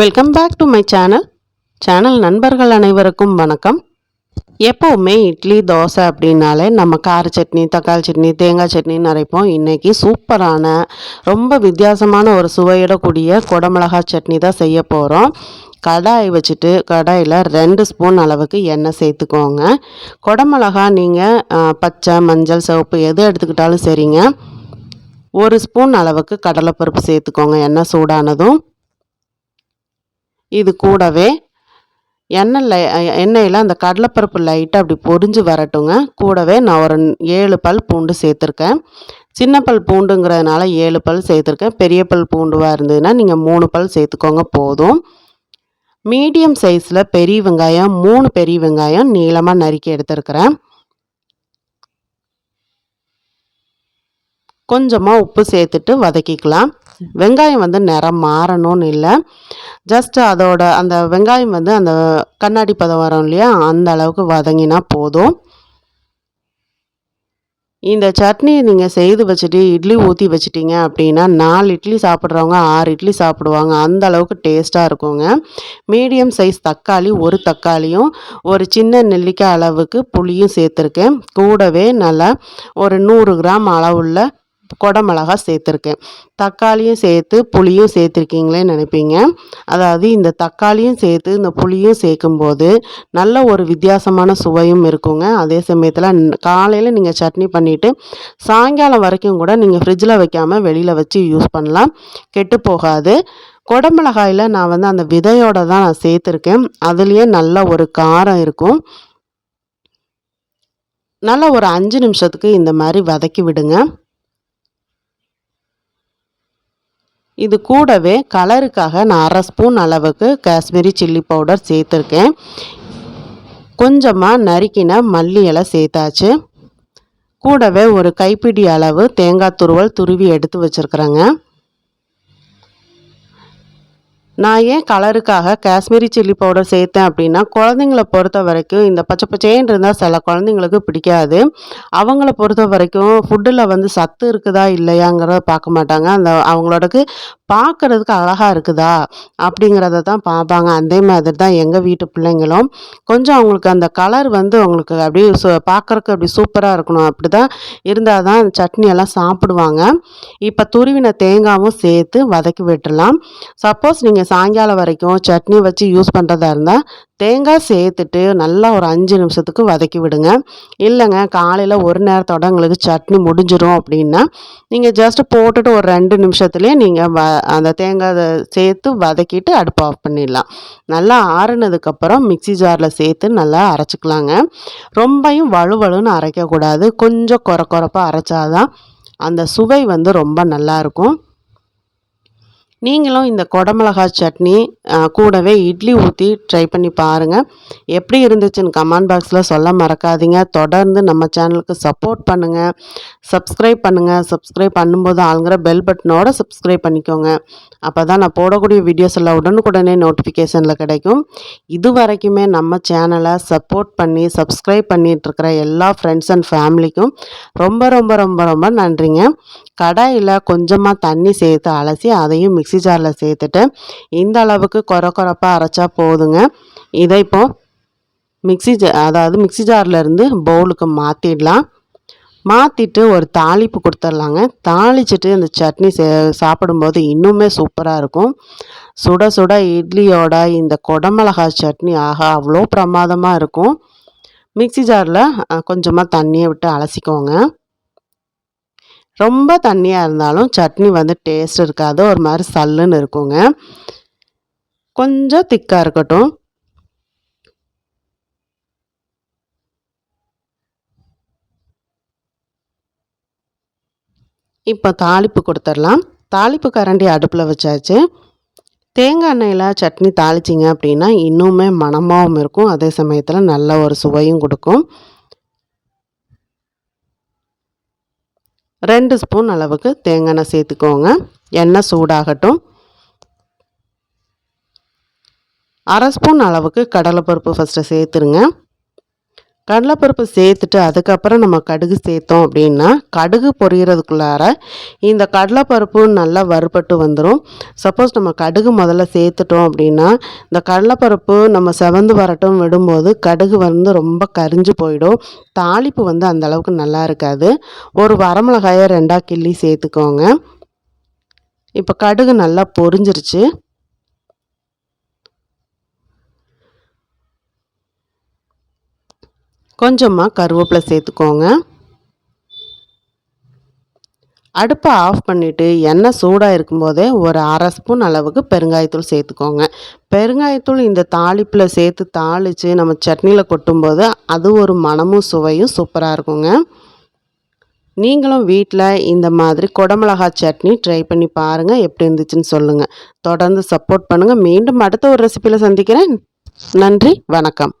Welcome back to my channel channel நண்பர்கள் அனைவருக்கும் வணக்கம். எப்போவுமே இட்லி தோசை அப்படின்னாலே நம்ம கார சட்னி தக்காளி சட்னி தேங்காய் சட்னின்னு நிறைப்போம் இன்றைக்கி சூப்பரான ரொம்ப வித்தியாசமான ஒரு சுவையிடக்கூடிய குடமிளகா சட்னி தான் செய்ய போகிறோம் கடாய் வச்சுட்டு கடாயில் ரெண்டு ஸ்பூன் அளவுக்கு எண்ணெய் சேர்த்துக்கோங்க. குடமிளகா நீங்கள் பச்சை மஞ்சள் சிவப்பு எது எடுத்துக்கிட்டாலும் சரிங்க. ஒரு ஸ்பூன் அளவுக்கு கடலைப்பருப்பு சேர்த்துக்கோங்க. எண்ணெய் சூடானதும். இது கூடவே எண்ணெய் லை எண்ணெயில் அந்த கடலைப்பருப்பு லைட்டாக அப்படி பொரிஞ்சு வரட்டுங்க. கூடவே நான் ஒரு ஏழு பல் பூண்டு சேர்த்துருக்கேன். சின்ன பல் பூண்டுங்கிறதுனால ஏழு பல் சேர்த்துருக்கேன். பெரிய பல் பூண்டுவாக இருந்ததுன்னா நீங்கள் மூணு பல் சேர்த்துக்கோங்க போதும். மீடியம் சைஸில் பெரிய வெங்காயம் மூணு பெரிய வெங்காயம் நீளமாக நறுக்கி எடுத்துருக்கிறேன். கொஞ்சமாக உப்பு சேர்த்துட்டு வதக்கிக்கலாம். வெங்காயம் வந்து நிறம் மாறணும்னு இல்லை. ஜஸ்ட் அதோட அந்த வெங்காயம் வந்து அந்த கண்ணாடி பதம் வரும் இல்லையா? அந்த அளவுக்கு வதங்கினா போதும். இந்த சட்னி நீங்கள் செய்து வச்சுட்டு இட்லி ஊற்றி வச்சிட்டிங்க அப்படின்னா நாலு இட்லி சாப்பிட்றவங்க ஆறு இட்லி சாப்பிடுவாங்க. அந்த அளவுக்கு டேஸ்ட்டாக இருக்குங்க. மீடியம் சைஸ் தக்காளி ஒரு தக்காளியும் ஒரு சின்ன நெல்லிக்காய் அளவுக்கு புளியும் சேர்த்துருக்கேன். கூடவே நல்லா ஒரு நூறு கிராம் அளவுள்ள குடமிளகா சேர்த்துருக்கேன். தக்காளியும் சேர்த்து புளியும் சேர்த்துருக்கீங்களே நினைப்பீங்க. அதாவது இந்த தக்காளியும் சேர்த்து இந்த புளியும் சேர்க்கும்போது நல்ல ஒரு வித்தியாசமான சுவையும் இருக்குங்க. அதே சமயத்தில் காலையில் நீங்கள் சட்னி பண்ணிவிட்டு சாயங்காலம் வரைக்கும் கூட நீங்கள் ஃப்ரிட்ஜில் வைக்காமல் வெளியில் வச்சு யூஸ் பண்ணலாம். கெட்டு போகாது. குடமிளகாயில் நான் வந்து அந்த விதையோட தான் நான் சேர்த்துருக்கேன். அதுலேயே நல்ல ஒரு காரம் இருக்கும். நல்லா ஒரு அஞ்சு நிமிஷத்துக்கு இந்த மாதிரி வதக்கி விடுங்க. இது கூடவே கலருக்காக நான் அரை ஸ்பூன் அளவுக்கு காஷ்மீரி சில்லி பவுடர் சேர்த்துருக்கேன். கொஞ்சமாக நறுக்கின மல்லி இலை சேர்த்தாச்சு. கூடவே ஒரு கைப்பிடி அளவு தேங்காய் துருவல் துருவி எடுத்து வச்சுருக்குறேங்க. நான் ஏன் கலருக்காக காஷ்மீரி சில்லி பவுடர் சேர்த்தேன் அப்படின்னா குழந்தைங்கள பொறுத்த வரைக்கும் இந்த பச்சை பச்சைன்னு இருந்தால் சில குழந்தைங்களுக்கு பிடிக்காது. அவங்கள பொறுத்த வரைக்கும் ஃபுட்டில் வந்து சத்து இருக்குதா இல்லையாங்கிறத பார்க்க மாட்டாங்க. அந்த அவங்களோடக்கு பார்க்குறதுக்கு அழகாக இருக்குதா அப்படிங்கிறத தான் பார்ப்பாங்க அதே மாதிரி தான் எங்கள் வீட்டு பிள்ளைங்களும் கொஞ்சம் அவங்களுக்கு அந்த கலர் வந்து அவங்களுக்கு அப்படியே சு பார்க்குறக்கு அப்படி சூப்பராக இருக்கணும். அப்படி தான் இருந்தால் தான் சட்னியெல்லாம் சாப்பிடுவாங்க. இப்போ துருவின தேங்காவும் சேர்த்து வதக்கி விட்டுடலாம். சப்போஸ் நீங்கள் சாயங்காலம் வரைக்கும் சட்னி வச்சு யூஸ் பண்ணுறதா இருந்தால் தேங்காய் சேர்த்துட்டு நல்லா ஒரு அஞ்சு நிமிஷத்துக்கு வதக்கி விடுங்க. இல்லைங்க காலையில் ஒரு நேரத்தோட உங்களுக்கு சட்னி முடிஞ்சிடும் அப்படின்னா நீங்கள் ஜஸ்ட் போட்டுட்டு ஒரு ரெண்டு நிமிஷத்துலேயே நீங்கள் வ அந்த தேங்காய் சேர்த்து வதக்கிட்டு அடுப்பு ஆஃப் பண்ணிடலாம். நல்லா ஆறுனதுக்கப்புறம் மிக்சி ஜாரில் சேர்த்து நல்லா அரைச்சிக்கலாங்க. ரொம்பையும் வலுவலுன்னு அரைக்கக்கூடாது. கொஞ்சம் குறை குறைப்பாக அரைச்சாதான் அந்த சுவை வந்து ரொம்ப நல்லாயிருக்கும் நீங்களும் இந்த குடமிளகா சட்னி கூடவே இட்லி ஊற்றி ட்ரை பண்ணி பாருங்கள் எப்படி இருந்துச்சுன்னு கமெண்ட் பாக்ஸில் சொல்ல மறக்காதீங்க. தொடர்ந்து நம்ம சேனலுக்கு சப்போர்ட் பண்ணுங்கள் சப்ஸ்கிரைப் பண்ணுங்கள் சப்ஸ்கிரைப் பண்ணும்போது ஆளுங்கிற பெல் பட்டனோட சப்ஸ்கிரைப் பண்ணிக்கோங்க. அப்போ தான் நான் போடக்கூடிய வீடியோஸ் எல்லாம் உடனுக்குடனே நோட்டிஃபிகேஷனில் கிடைக்கும். இது வரைக்குமே நம்ம சேனலை சப்போர்ட் பண்ணி சப்ஸ்கிரைப் பண்ணிகிட்ருக்கிற எல்லா ஃப்ரெண்ட்ஸ் அண்ட் ஃபேமிலிக்கும் ரொம்ப ரொம்ப ரொம்ப ரொம்ப நன்றிங்க. கடாயில் கொஞ்சமாக தண்ணி சேர்த்து அலசி அதையும் மிக்ஸ் மிக்சி ஜாரில் சேர்த்துட்டு இந்த அளவுக்கு குறை குறைப்பாக அரைச்சா போதுங்க. இதை இப்போ மிக்சி ஜா அதாவது மிக்சி ஜார்லேருந்து பவுலுக்கு மாற்றிடலாம் மாற்றிட்டு ஒரு தாளிப்பு கொடுத்துர்லாங்க தாளிச்சிட்டு அந்த சட்னி சே சாப்பிடும்போது இன்னுமே சூப்பராக இருக்கும். சுட சுட இட்லியோட இந்த கொடமிளகாய் சட்னி ஆகா அவ்வளோ பிரமாதமாக இருக்கும். மிக்சி ஜாரில் கொஞ்சமாக தண்ணியை விட்டு அலசிக்கோங்க. ரொம்ப தண்ணியாக இருந்தாலும் சட்னி வந்து டேஸ்ட் இருக்காது. ஒரு மாதிரி சல்லுன்னு இருக்குங்க. கொஞ்சம் திக்காக இருக்கட்டும். இப்போ தாளிப்பு கொடுத்துடலாம். தாளிப்பு கரண்டி அடுப்பில் வச்சாச்சு. தேங்காய் எண்ணெயில் சட்னி தாளிச்சிங்க அப்படின்னா இன்னுமே மணமாகவும் இருக்கும். அதே சமயத்தில் நல்ல ஒரு சுவையும் கொடுக்கும். ரெண்டு ஸ்பூன் அளவுக்கு தேங்காய் எண்ணெய் சேர்த்துக்கோங்க. எண்ணெய் சூடாகட்டும். அரை ஸ்பூன் அளவுக்கு கடலைப்பருப்பு ஃபஸ்ட்டு சேர்த்துருங்க. கடலைப்பருப்பு சேர்த்துட்டு அதுக்கப்புறம் நம்ம கடுகு சேர்த்தோம் அப்படின்னா கடுகு பொரியறதுக்குள்ளார இந்த கடலைப்பருப்பு நல்லா வறுபட்டு வந்துடும் சப்போஸ் நம்ம கடுகு முதல்ல சேர்த்துட்டோம் அப்படின்னா இந்த கடலைப்பருப்பு நம்ம செவந்து வரட்டும் விடும்போது கடுகு வந்து ரொம்ப கரிஞ்சு போயிடும். தாளிப்பு வந்து அந்த அளவுக்கு நல்லா இருக்காது. ஒரு வரமிளகாயை ரெண்டாக கிள்ளி சேர்த்துக்கோங்க. இப்போ கடுகு நல்லா பொரிஞ்சிருச்சு. கொஞ்சமாக கருவேப்பிலை சேர்த்துக்கோங்க. அடுப்பை ஆஃப் பண்ணிவிட்டு எண்ணெய் சூடாக இருக்கும்போதே ஒரு அரை ஸ்பூன் அளவுக்கு பெருங்காயத்தூள் சேர்த்துக்கோங்க. பெருங்காயத்தூள் இந்த தாளிப்பில் சேர்த்து தாளித்து நம்ம சட்னியில் கொட்டும்போது அது ஒரு மனமும் சுவையும் சூப்பராக இருக்குங்க. நீங்களும் வீட்டில் இந்த மாதிரி குடமிளகா சட்னி ட்ரை பண்ணி பாருங்கள் எப்படி இருந்துச்சுன்னு சொல்லுங்கள் தொடர்ந்து சப்போர்ட் பண்ணுங்கள் மீண்டும் அடுத்த ஒரு ரெசிப்பியில் சந்திக்கிறேன். நன்றி வணக்கம்.